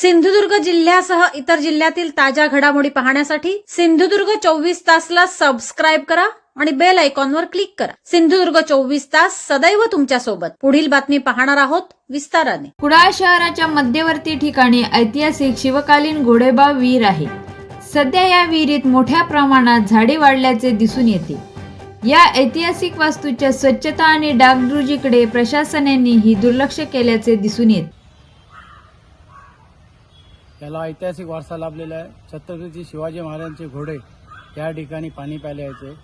सिंधुदुर्ग जिल्ह्यासह इतर जिल्ह्यातील ताज्या घडामोडी पाहण्यासाठी सिंधुदुर्ग चोवीस तासला सबस्क्राईब करा आणि बेल आयकॉनवर क्लिक करा. सिंधुदुर्ग चोवीस तास सदैव तुमच्यासोबत. पुढील बातमी पाहणार आहोत विस्ताराने. कुडाळ शहराच्या मध्यवर्ती ठिकाणी ऐतिहासिक शिवकालीन घोडेबा विहीर आहे. सध्या या विहिरीत मोठ्या प्रमाणात झाडे वाढल्याचे दिसून येते. या ऐतिहासिक वास्तूच्या स्वच्छता आणि डागडुजीकडे प्रशासनानेही दुर्लक्ष केल्याचे दिसून येते. याला ऐतिहासिक वारसा लाभलेला आहे. छत्रपती शिवाजी महाराजांचे घोडे या ठिकाणी पाणी प्यायला यायचे.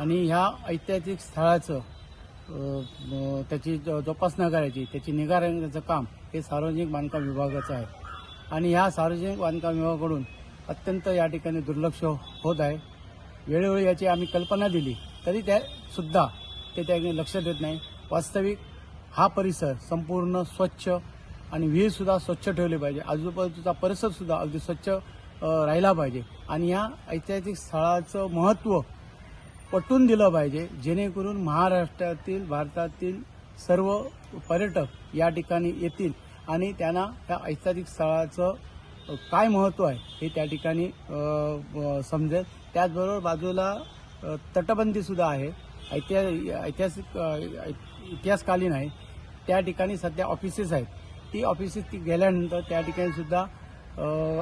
आणि ह्या ऐतिहासिक स्थळाचं त्याची जोपासना करायची त्याची निगा राखण्याचं काम हे सार्वजनिक बांधकाम विभागाचं आहे. आणि ह्या सार्वजनिक बांधकाम विभागाकडून अत्यंत या ठिकाणी दुर्लक्ष होत आहे. वेळोवेळी याची आम्ही कल्पना दिली तरी त्या सुद्धा ते त्या लक्ष देत नाही. वास्तविक हा परिसर संपूर्ण स्वच्छ आणि विहीरसुद्धा स्वच्छ ठेवली पाहिजे. आजूबाजूचा परिसरसुद्धा अगदी स्वच्छ राहिला पाहिजे. आणि या ऐतिहासिक स्थळाचं महत्त्व पटवून दिलं पाहिजे जेणेकरून महाराष्ट्रातील भारतातील सर्व पर्यटक या ठिकाणी येतील आणि त्यांना त्या ऐतिहासिक स्थळाचं काय महत्त्व आहे हे त्या ठिकाणी समजेल. त्याचबरोबर बाजूला तटबंदीसुद्धा आहे. ऐतिहासिक ऐतिहासिक इतिहासकालीन आहे. त्या ठिकाणी सध्या ऑफिसेस आहेत. ती ऑफिसेस ती गेल्यानंतर त्या ठिकाणी सुद्धा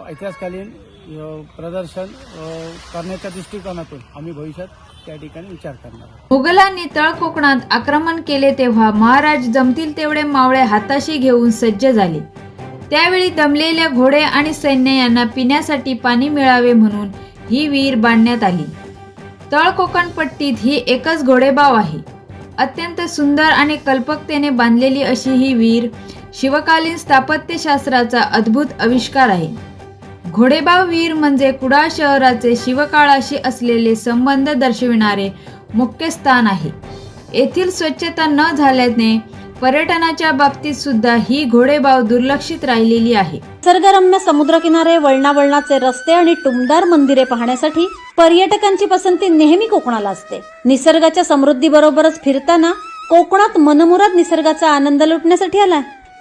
ऐतिहासकालीन प्रदर्शन करण्याच्या दृष्टिकोनातून आम्ही भविष्यात त्या ठिकाणी विचार करणार मुघलांनी तळ कोकणात आक्रमण केले तेव्हा महाराज जमतील तेवढे मावळे हाताशी घेऊन सज्ज झाले. त्यावेळी दमलेल्या घोडे आणि सैन्य यांना पिण्यासाठी पाणी मिळावे म्हणून ही विहीर बांधण्यात आली. तळ कोकण पट्टीत ही एकच घोडेबाव आहे. अत्यंत सुंदर आणि कल्पकतेने बांधलेली अशी ही विहीर शिवकालीन स्थापत्यशास्त्राचा अद्भुत आविष्कार आहे. घोडेबाव वीर म्हणजे कुडाळ शहराचे शिवकाळाशी असलेले संबंध दर्शविणारे मुख्य स्थान आहे. येथील स्वच्छता न झाल्याने पर्यटनाच्या बाबतीत सुद्धा ही घोडेबाव दुर्लक्षित राहिलेली आहे. निसर्गरम्य समुद्रकिनारे वळणावळणाचे रस्ते आणि टुमदार मंदिरे पाहण्यासाठी पर्यटकांची पसंती नेहमी कोकणाला असते. निसर्गाच्या समृद्धीबरोबरच फिरताना कोकणात मनमुराद निसर्गाचा आनंद लुटण्यासाठी आलाय.